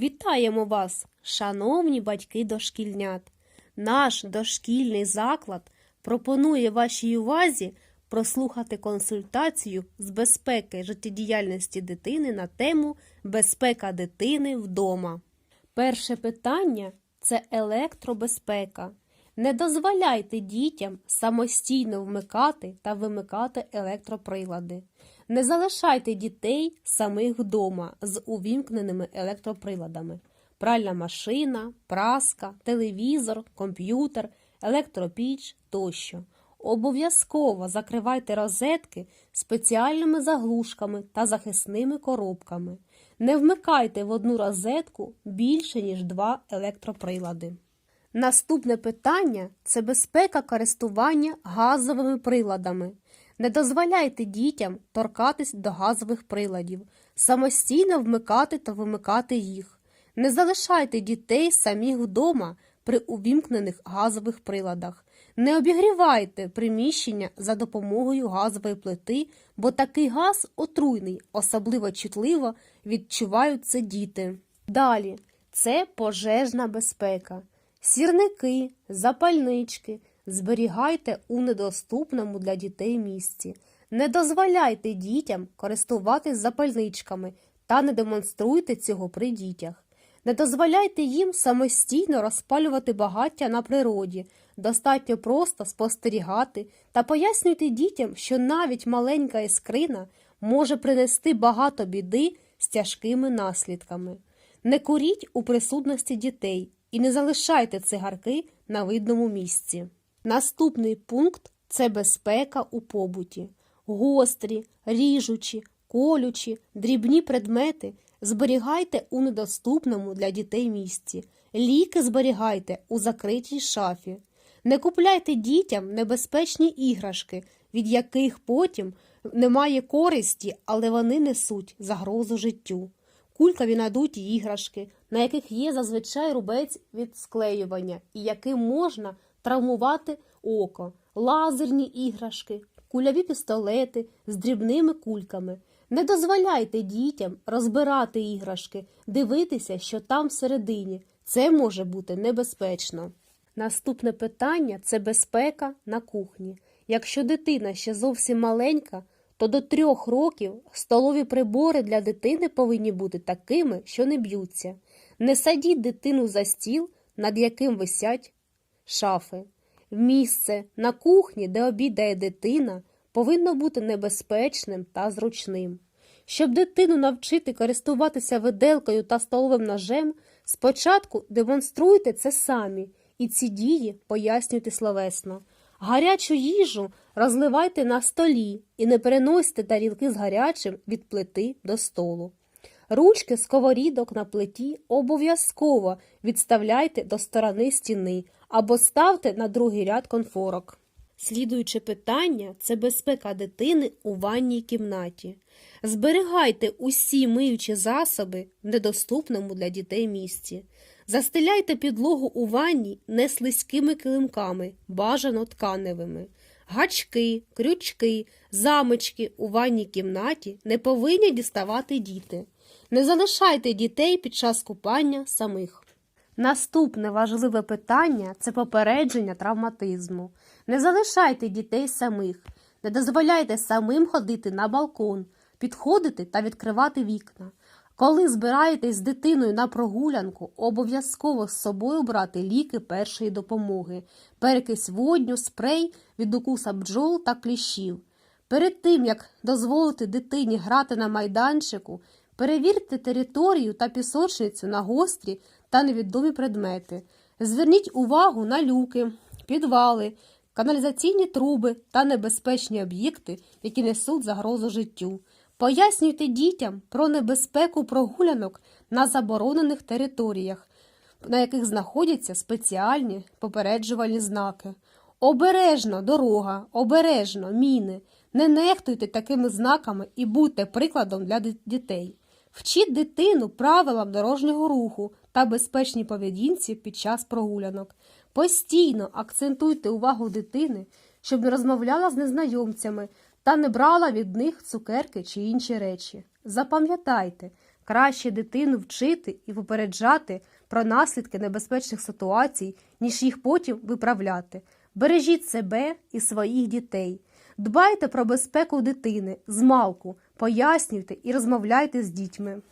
Вітаємо вас, шановні батьки дошкільнят! Наш дошкільний заклад пропонує вашій увазі прослухати консультацію з безпеки життєдіяльності дитини на тему Безпека дитини вдома. Перше питання це електробезпека. Не дозволяйте дітям самостійно вмикати та вимикати електроприлади. Не залишайте дітей самих вдома з увімкненими електроприладами. Пральна машина, праска, телевізор, комп'ютер, електропіч тощо. Обов'язково закривайте розетки спеціальними заглушками та захисними коробками. Не вмикайте в одну розетку більше, ніж два електроприлади. Наступне питання це безпека користування газовими приладами. Не дозволяйте дітям торкатись до газових приладів, самостійно вмикати та вимикати їх. Не залишайте дітей самих вдома при увімкнених газових приладах. Не обігрівайте приміщення за допомогою газової плити, бо такий газ отруйний, особливо чутливо відчувають це діти. Далі це пожежна безпека. Сірники, запальнички зберігайте у недоступному для дітей місці. Не дозволяйте дітям користуватись запальничками та не демонструйте цього при дітях. Не дозволяйте їм самостійно розпалювати багаття на природі. Достатньо просто спостерігати та пояснюйте дітям, що навіть маленька іскрина може принести багато біди з тяжкими наслідками. Не куріть у присутності дітей і не залишайте цигарки на видному місці. Наступний пункт це безпека у побуті. Гострі, ріжучі, колючі, дрібні предмети зберігайте у недоступному для дітей місці. Ліки зберігайте у закритій шафі. Не купляйте дітям небезпечні іграшки, від яких потім немає користі, але вони несуть загрозу життю. Кулькаві надуті іграшки, на яких є зазвичай рубець від склеювання і яким можна травмувати око, лазерні іграшки, кульові пістолети з дрібними кульками. Не дозволяйте дітям розбирати іграшки, дивитися, що там всередині. Це може бути небезпечно. Наступне питання це безпека на кухні. Якщо дитина ще зовсім маленька, то до трьох років столові прибори для дитини повинні бути такими, що не б'ються. Не садіть дитину за стіл, над яким висять шафи. Місце на кухні, де обідає дитина, повинно бути небезпечним та зручним. Щоб дитину навчити користуватися виделкою та столовим ножем, спочатку демонструйте це самі і ці дії пояснюйте словесно. Гарячу їжу розливайте на столі і не переносьте тарілки з гарячим від плити до столу. Ручки сковорідок на плиті обов'язково відставляйте до сторони стіни або ставте на другий ряд конфорок. Слідуюче питання це безпека дитини у ванній кімнаті. Зберігайте усі миючі засоби в недоступному для дітей місці. Застеляйте підлогу у ванні не слизькими килимками, бажано тканевими. Гачки, крючки, замочки у ванній кімнаті не повинні діставати діти. Не залишайте дітей під час купання самих. Наступне важливе питання це попередження травматизму. Не залишайте дітей самих, не дозволяйте самим ходити на балкон, підходити та відкривати вікна. Коли збираєтесь з дитиною на прогулянку, обов'язково з собою брати ліки першої допомоги, перекись водню, спрей від укуса бджол та кліщів. Перед тим, як дозволити дитині грати на майданчику, перевірте територію та пісочницю на гострі та невідомі предмети. Зверніть увагу на люки, підвали, каналізаційні труби та небезпечні об'єкти, які несуть загрозу життю. Пояснюйте дітям про небезпеку прогулянок на заборонених територіях, на яких знаходяться спеціальні попереджувальні знаки. Обережно дорога, обережно міни. Не нехтуйте такими знаками і будьте прикладом для дітей. Вчіть дитину правилам дорожнього руху та безпечній поведінці під час прогулянок. Постійно акцентуйте увагу дитини, щоб не розмовляла з незнайомцями та не брала від них цукерки чи інші речі. Запам'ятайте, Краще дитину вчити і попереджати про наслідки небезпечних ситуацій, ніж їх потім виправляти. Бережіть себе і своїх дітей. Дбайте про безпеку дитини, змалку, пояснюйте і розмовляйте з дітьми.